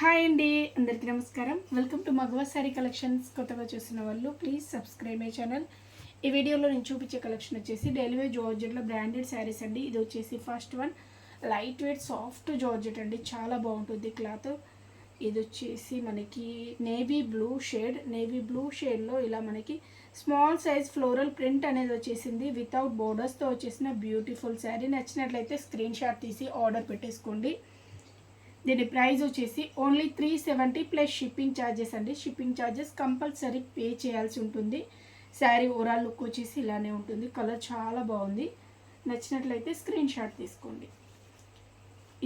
Hi అండి అందరికీ నమస్కారం. Welcome to Magava sari collections కొత్తగా చూసిన వాళ్ళు ప్లీజ్ సబ్స్క్రైబ్ మై ఛానల్ ఈ వీడియోలో నేను చూపించే కలెక్షన్ వచ్చేసి డెలివరీ జార్జెట్లో బ్రాండెడ్ శారీస్ అండి. ఇది వచ్చేసి first one light weight soft georgette అండి. చాలా బాగుంటుంది క్లాత్ ఇది వచ్చేసి మనకి navy blue shade navy blue షేడ్లో ఇలా మనకి స్మాల్ సైజ్ ఫ్లోరల్ ప్రింట్ అనేది వచ్చేసింది. వితౌట్ బోర్డర్స్తో వచ్చేసిన బ్యూటిఫుల్ శారీ నచ్చినట్లయితే స్క్రీన్ షాట్ తీసి ఆర్డర్ పెట్టేసుకోండి. దీని ప్రైస్ వచ్చేసి only three seventy plus shipping charges అండి. షిప్పింగ్ ఛార్జెస్ కంపల్సరీ పే చేయాల్సి ఉంటుంది. శారీ ఓవరాల్ లుక్ వచ్చేసి ఇలానే ఉంటుంది. కలర్ చాలా బాగుంది. నచ్చినట్లయితే స్క్రీన్ షాట్ తీసుకోండి.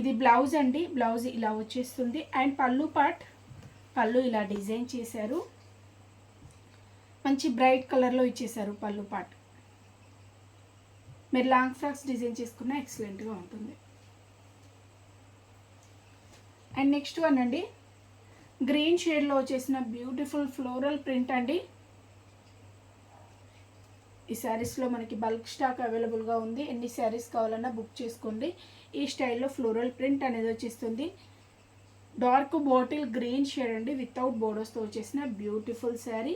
ఇది బ్లౌజ్ అండి. బ్లౌజ్ ఇలా వచ్చేస్తుంది. అండ్ పళ్ళు పార్ట్ పళ్ళు ఇలా డిజైన్ చేశారు. మంచి బ్రైట్ కలర్లో ఇచ్చేసారు పళ్ళు పార్ట్. మీరు లాంగ్ ఫ్రాక్స్ డిజైన్ చేసుకున్న ఎక్సలెంట్గా ఉంటుంది. అండ్ నెక్స్ట్ వన్ అండి. గ్రీన్ షేడ్లో వచ్చేసిన బ్యూటిఫుల్ ఫ్లోరల్ ప్రింట్ అండి. ఈ శారీస్లో మనకి బల్క్ స్టాక్ అవైలబుల్గా ఉంది. ఎన్ని శారీస్ కావాలన్నా బుక్ చేసుకోండి. ఈ స్టైల్లో ఫ్లోరల్ ప్రింట్ అనేది వచ్చేస్తుంది. డార్క్ బాటిల్ గ్రీన్ షేడ్ అండి. వితౌట్ బోర్డర్స్తో వచ్చేసిన బ్యూటిఫుల్ శారీ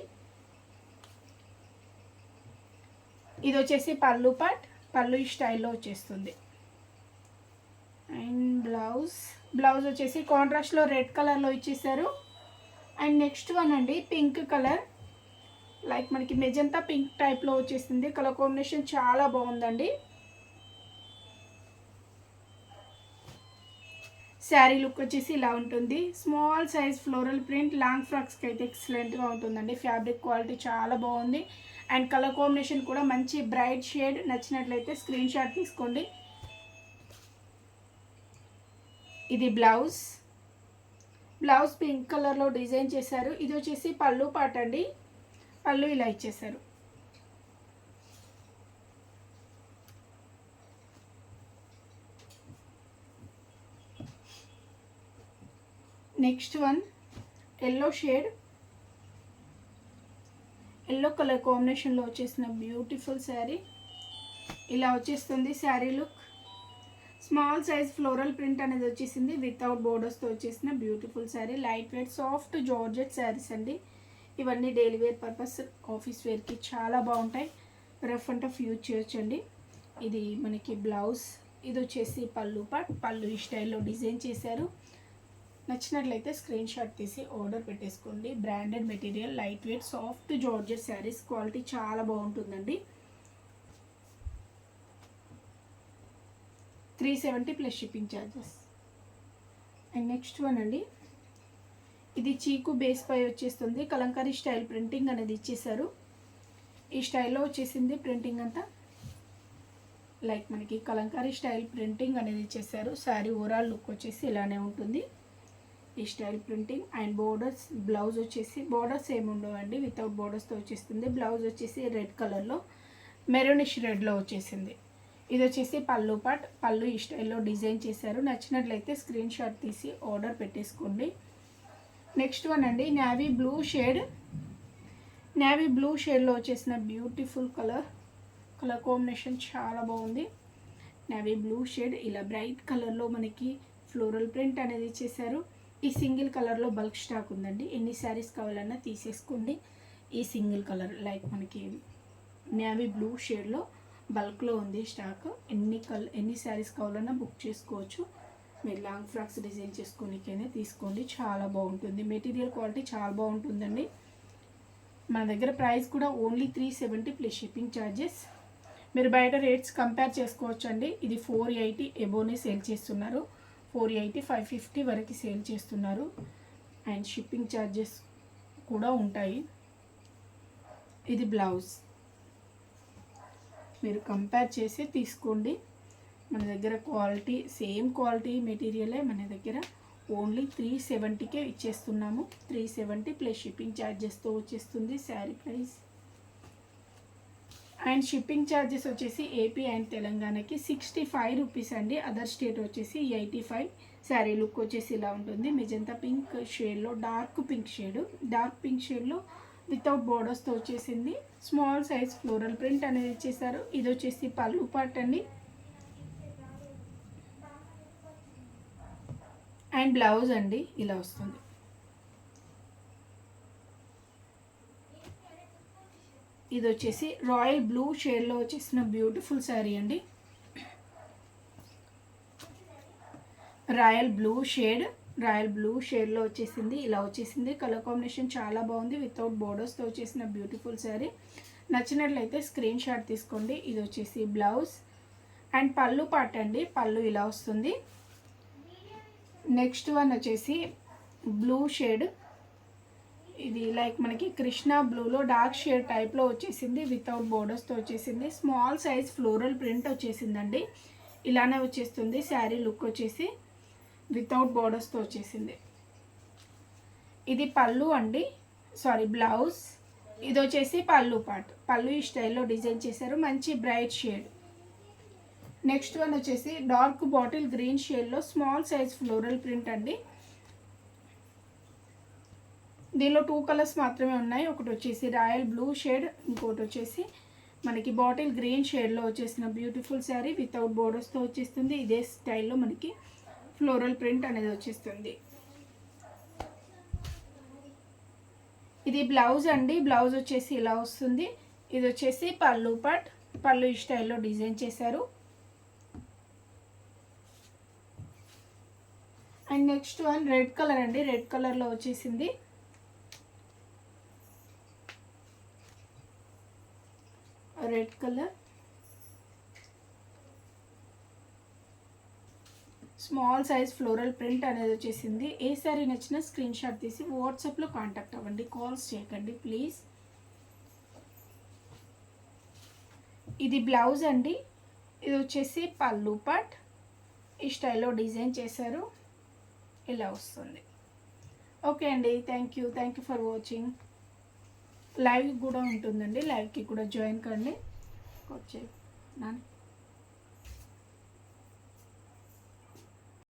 ఇది వచ్చేసి పళ్ళు పాట్ పళ్ళు ఈ స్టైల్లో వచ్చేస్తుంది. అండ్ బ్లౌజ్ బ్లౌజ్ వచ్చేసి కాంట్రాస్ట్లో రెడ్ కలర్లో ఇచ్చేసారు. అండ్ నెక్స్ట్ వన్ అండి పింక్ కలర్ లైక్ మనకి మెజంతా పింక్ టైప్లో వచ్చేసింది. కలర్ కాంబినేషన్ చాలా బాగుందండి. శారీ లుక్ వచ్చేసి ఇలా ఉంటుంది. Small size floral print long ఫ్రాక్స్కి అయితే ఎక్సలెంట్గా ఉంటుందండి. ఫ్యాబ్రిక్ క్వాలిటీ చాలా బాగుంది. అండ్ కలర్ కాంబినేషన్ కూడా మంచి బ్రైట్ షేడ్ నచ్చినట్లయితే స్క్రీన్ షాట్ తీసుకోండి. ఇది బ్లౌజ్. బ్లౌజ్ పింక్ కలర్లో డిజైన్ చేశారు. ఇది వచ్చేసి పళ్ళు పాట అండి. పళ్ళు ఇలా ఇచ్చేసారు next one yellow shade. Yellow colour కాంబినేషన్లో వచ్చేసిన బ్యూటిఫుల్ శారీ. ఇలా వచ్చేస్తుంది sari look. Small size floral print అనేది వచ్చేసింది. వితౌట్ బోర్డర్స్తో వచ్చేసిన beautiful sari light weight soft georgette saris అండి. ఇవన్నీ డైలీ వేర్ పర్పస్ ఆఫీస్ వేర్కి చాలా బాగుంటాయి. రఫ్ అండ్ టఫ్ యూజ్ చేయొచ్చండి ఇది మనకి బ్లౌజ్ ఇది వచ్చేసి పళ్ళు పాట్ పళ్ళు ఈ స్టైల్లో డిజైన్ చేశారు. నచ్చినట్లయితే స్క్రీన్ షాట్ తీసి ఆర్డర్ పెట్టేసుకోండి. Branded material light weight soft georgette saris quality చాలా బాగుంటుందండి. Three seventy plus shipping charges and next one అండి. ఇది చీకు బేస్ పై వచ్చేస్తుంది. కలంకారీ స్టైల్ ప్రింటింగ్ అనేది ఇచ్చేసారు ఈ స్టైల్లో వచ్చేసింది ప్రింటింగ్ అంతా. లైక్ మనకి కలంకారీ స్టైల్ ప్రింటింగ్ అనేది ఇచ్చేసారు శారీ ఓవరాల్ లుక్ వచ్చేసి ఇలానే ఉంటుంది. ఈ style printing and borders blouse వచ్చేసి బోర్డర్స్ ఏమి ఉండవండి. వితౌట్ బోర్డర్స్తో వచ్చేస్తుంది. బ్లౌజ్ వచ్చేసి రెడ్ కలర్లో మెరూనిష్ రెడ్లో వచ్చేసింది. ఇది వచ్చేసి పళ్ళు పాట్ పళ్ళు ఈ స్టైల్లో డిజైన్ చేశారు. నచ్చినట్లయితే స్క్రీన్ షాట్ తీసి ఆర్డర్ పెట్టేసుకోండి. నెక్స్ట్ వన్ అండి navy blue shade. Navy blue షేడ్లో వచ్చేసిన బ్యూటిఫుల్ కలర్ కలర్ కాంబినేషన్ చాలా బాగుంది. నావీ బ్లూ షేడ్ ఇలా బ్రైట్ కలర్లో మనకి ఫ్లోరల్ ప్రింట్ అనేది ఇచ్చేసారు ఈ సింగిల్ కలర్లో బల్క్ స్టాక్ ఉందండి. ఎన్ని శారీస్ కావాలన్నా తీసేసుకోండి. ఈ సింగిల్ కలర్ లైక్ మనకి నావీ బ్లూ షేడ్లో బల్క్లో ఉంది స్టాక్. ఎన్ని కల్ ఎన్ని శారీస్ కావాలన్నా బుక్ చేసుకోవచ్చు. మీరు లాంగ్ ఫ్రాక్స్ డిజైన్ చేసుకోనికైనా తీసుకోండి. చాలా బాగుంటుంది. మెటీరియల్ క్వాలిటీ చాలా బాగుంటుందండి. మన దగ్గర ప్రైస్ కూడా only three seventy plus shipping charges మీరు బయట రేట్స్ కంపేర్ చేసుకోవచ్చు అండి ఇది ఫోర్ ఎయిటీ ఎబోనే సేల్ చేస్తున్నారు. ఫోర్ ఎయిటీ ఫైవ్ ఫిఫ్టీ వరకు సేల్ చేస్తున్నారు. అండ్ షిప్పింగ్ ఛార్జెస్ కూడా ఉంటాయి. ఇది బ్లౌజ్. మీరు కంపేర్ చేసి తీసుకోండి. మన దగ్గర క్వాలిటీ సేమ్ క్వాలిటీ మెటీరియలే మన దగ్గర ఓన్లీ త్రీ సెవెంటీకే ఇచ్చేస్తున్నాము. త్రీ సెవెంటీ ప్లస్ షిప్పింగ్ ఛార్జెస్తో వచ్చేస్తుంది sari price and shipping charges వచ్చేసి ఏపీ అండ్ తెలంగాణకి సిక్స్టీ ఫైవ్ రూపీస్ అండి. అదర్ స్టేట్ వచ్చేసి ఎయిటీ ఫైవ్ శారీ లుక్ వచ్చేసి ఇలా ఉంటుంది. మెజంతా పింక్ షేడ్లో dark pink shade dark pink షేడ్లో వితౌట్ బోర్డర్స్తో వచ్చేసింది స్మాల్ సైజ్ ఫ్లోరల్ ప్రింట్ అనేది ఇచ్చేసారు ఇది వచ్చేసి పళ్ళు పాట్ అండి. అండ్ బ్లౌజ్ అండి. ఇలా వస్తుంది. ఇది వచ్చేసి రాయల్ బ్లూ షేడ్లో వచ్చేసిన బ్యూటిఫుల్ శారీ అండి. Royal blue shade royal blue షేడ్లో వచ్చేసింది. ఇలా వచ్చేసింది. కలర్ కాంబినేషన్ చాలా బాగుంది. వితౌట్ బోర్డర్స్తో వచ్చేసిన బ్యూటిఫుల్ శారీ. నచ్చినట్లయితే స్క్రీన్ షాట్ తీసుకోండి. ఇది వచ్చేసి బ్లౌజ్. అండ్ పళ్ళు పాట అండి. పళ్ళు ఇలా వస్తుంది. నెక్స్ట్ వన్ వచ్చేసి బ్లూ షేడ్. ఇది లైక్ మనకి కృష్ణ బ్లూలో డార్క్ షేడ్ టైప్లో వచ్చేసింది. వితౌట్ బోర్డర్స్తో వచ్చేసింది. స్మాల్ సైజ్ ఫ్లోరల్ ప్రింట్ వచ్చేసిందండి. ఇలానే వచ్చేస్తుంది. శారీ లుక్ వచ్చేసి వితౌట్ బోర్డర్స్తో వచ్చేసింది. ఇది పళ్ళు అండి. సారీ బ్లౌజ్ ఇది వచ్చేసి పళ్ళు పార్ట్ పళ్ళు ఈ స్టైల్లో డిజైన్ చేశారు. మంచి బ్రైట్ షేడ్ నెక్స్ట్ వన్ వచ్చేసి డార్క్ బాటిల్ గ్రీన్ షేడ్లో స్మాల్ సైజ్ ఫ్లోరల్ ప్రింట్ అండి. దీనిలో టూ కలర్స్ మాత్రమే ఉన్నాయి. ఒకటి వచ్చేసి రాయల్ బ్లూ షేడ్ ఇంకోటి వచ్చేసి మనకి బాటిల్ గ్రీన్ షేడ్లో వచ్చేసిన బ్యూటిఫుల్ శారీ వితౌట్ బోర్డర్స్తో వచ్చేస్తుంది. ఇదే స్టైల్లో మనకి ఫ్లోరల్ ప్రింట్ అనేది వచ్చేస్తుంది. ఇది బ్లౌజ్ అండి. బ్లౌజ్ వచ్చేసి ఇలా వస్తుంది. ఇది వచ్చేసి పళ్ళు పట్ పళ్ళు ఈ స్టైల్లో డిజైన్ చేశారు. And next one red colour అండి. రెడ్ కలర్లో వచ్చేసింది. Red colour small size floral print అనేది వచ్చేసింది. ఏ శారీ నచ్చినా స్క్రీన్ షాట్ తీసి వాట్సాప్లో కాంటాక్ట్ అవ్వండి. కాల్స్ చేయకండి ప్లీజ్. ఇది బ్లౌజ్ అండి. ఇది వచ్చేసి పళ్ళు పట్. ఈ స్టైల్లో డిజైన్ చేశారు. ఇలా వస్తుంది. ఓకే అండి. Thank you. Thank you for watching. Live కూడా ఉంటుందండి. లైవ్కి కూడా జాయిన్ కండి. వచ్చే నాన్న.